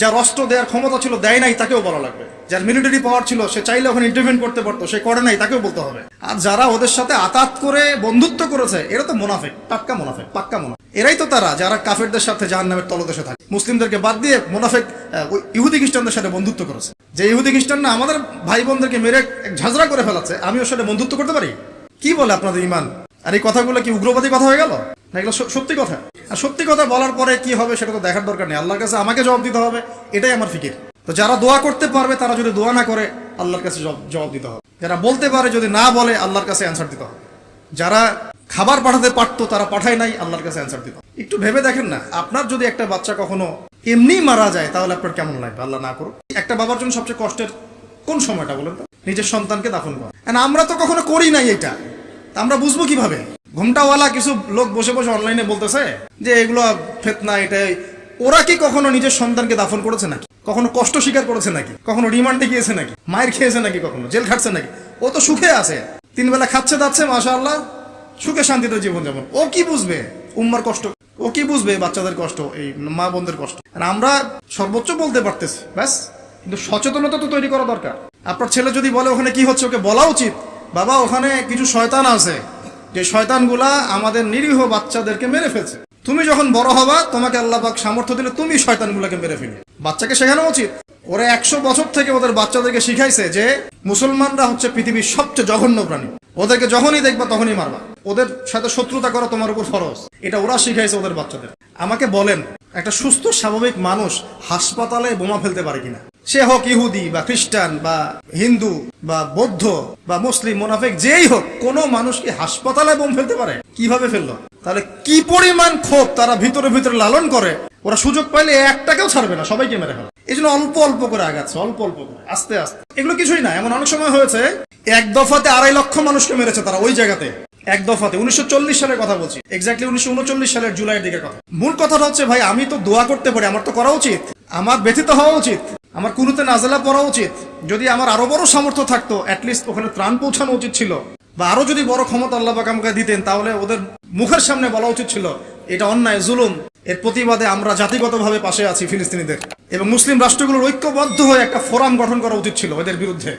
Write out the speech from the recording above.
যার অস্ত্র দেওয়ার ক্ষমতা ছিল, দেয় নাই, তাকেও বলা লাগবে। যার মিলিটারি পাওয়ার ছিল, সে চাইলে ওখানে ইন্টারভেন করতে পারতো, সে করে নাই, তাকেও বলতে হবে। আর যারা ওদের সাথে আতাত করে বন্ধুত্ব করেছে, এরা তো মোনাফেক, টাটকা মোনাফেক, পাক্কা মোনাফেক। এরাই তো তারা, যারা কাফেরদের সাথে জাহান নামের তলদেশে থাকে। মুসলিমদেরকে বাদ দিয়ে মোনাফেক ইহুদি খ্রিস্টানদের সাথে বন্ধুত্ব করেছে। যে ইহুদি খ্রিস্টানরা আমাদের ভাই বোনদেরকে মেরে ঝাঁঝরা করে ফেলাচ্ছে, আমি ওর সাথে বন্ধুত্ব করতে পারি? কি বলে আপনাদের ইমান? আর এই কথাগুলো কি উগ্রবাদী কথা হয়ে গেল? না, এগুলো সত্যি কথা? আর সত্যি কথা বলার পরে কি হবে সেটা তো দেখার দরকার নেই। আল্লাহর কাছে আমাকে জবাব দিতে হবে, এটাই আমার ফিকির। তো যারা দোয়া করতে পারবে, তারা যদি দোয়া না করে, আল্লাহর কাছে জবাব- দিতে হবে। যারা বলতে পারে, যদি না বলে, আল্লাহর কাছে অ্যান্সার দিতে হবে। যারা খাবার পাঠাতে পারতো, তারা পাঠায় নাই, আল্লাহর কাছে অ্যান্সার দিত একটু ভেবে দেখেন না, আপনার যদি একটা বাচ্চা কখনো এমনি মারা যায়, তাহলে আপনার কেমন লাগবে? আল্লাহ না করুক। একটা বাবার জন্য সবচেয়ে কষ্টের কোন সময়টা বলেন তো? নিজের সন্তানকে দাফন করা। আমরা তো কখনো করি নাই এটা। আমরা বুঝব কীভাবে? ঘুমটাওয়ালা কিছু লোক বসে বসে অনলাইনে বলতেছে যে এগুলো ফেতনা এটাই ওরা কি কখনো নিজের সন্তানকে দাফন করেছে নাকি? কখনো কষ্ট স্বীকার করেছে নাকি? কখনো রিমান্ডে গিয়েছে নাকি? মায়ের খেয়েছে নাকি কখনো? জেল খাটছে নাকি? ও তো সুখে আছে। তিন বেলা খাচ্ছে দাচ্ছে মাসা আল্লাহ সুখে শান্তিতে জীবন যেমন ও কি বুঝবে? উম্মার কষ্ট। ও কি বুঝবে বাচ্চাদের কষ্ট, এই মা বোনদের কষ্ট? আমরা সর্বোচ্চ বলতে পারতেছি, ব্যাস। কিন্তু সচেতনতা তো তৈরি করা দরকার। আপনার ছেলে যদি বলে ওখানে কি হচ্ছে, ওকে বলা উচিত, বাবা, ওখানে কিছু শয়তান আছে। যে শয়তানগুলা আমাদের নিরীহ বাচ্চাদেরকে মেরে ফেলছে। তুমি যখন বড় হবা, তোমাকে আল্লাহ পাক সামর্থ্য দিলে তুমি শয়তানগুলোকে মেরে ফেলি বাচ্চাকে শেখানো উচিত। ওরা একশো বছর থেকে ওদের বাচ্চাদেরকে শিখাইছে যে মুসলমানরা হচ্ছে পৃথিবীর সবচেয়ে জঘন্য প্রাণী। ওদেরকে যখনই দেখবা, তখনই মারবা। ওদের সাথে শত্রুতা করা তোমার উপর ফরজ। এটা ওরা শিখাইছে ওদের বাচ্চাদের। আমাকে বলেন, একটা সুস্থ, স্বাভাবিক মানুষ হাসপাতালে বোমা ফেলতে পারে কিনা? সে হোক ইহুদি বা খ্রিস্টান বা হিন্দু বা বৌদ্ধ বা মুসলিম, মোনাফেক, যেই হোক, কোনো মানুষকে হাসপাতালে বোম ফেলতে পারে। কীভাবে ফেলল? তাহলে কি পরিমাণ ক্ষোভ তারা ভিতরে ভিতরে লালন করে? ওরা সুযোগ পাইলে একটাকেও ছাড়বে না, সবাইকে মেরে ফেলে এই জন্য অল্প অল্প করে আগাচ্ছে, অল্প অল্প করে, আস্তে আস্তে। এগুলো কিছুই না, এমন অনেক সময় হয়েছে, এক দফাতে আড়াই লক্ষ মানুষকে মেরেছে তারা ওই জায়গাতে। এক দফাতে, উনিশশো চল্লিশ সালের কথা বলছি। এক্স্যাক্টলি উনিশশো উনচল্লিশ সালের জুলাইয়ের দিকে কথা। মূল কথাটা হচ্ছে, ভাই, আমি তো দোয়া করতে পারি, আমার তো করা উচিত। আমার ব্যথিত হওয়া উচিত। আমার কুনুতে নাজালা পড়া উচিত। যদি আমার আরও বড় সামর্থ্য থাকতো অ্যাটলিস্ট ওখানে ত্রাণ পৌঁছানো উচিত ছিল। বা আরও যদি বড় ক্ষমতা আল্লাহ আমাকে দিতেন, তাহলে ওদের মুখের সামনে বলা উচিত ছিল, এটা অন্যায়, জুলুম। এর প্রতিবাদে আমরা জাতিগতভাবে পাশে আছি ফিলিস্তিনিদের। এবং মুসলিম রাষ্ট্রগুলোর ঐক্যবদ্ধ হয়ে একটা ফোরাম গঠন করা উচিত ছিল ওদের বিরুদ্ধে।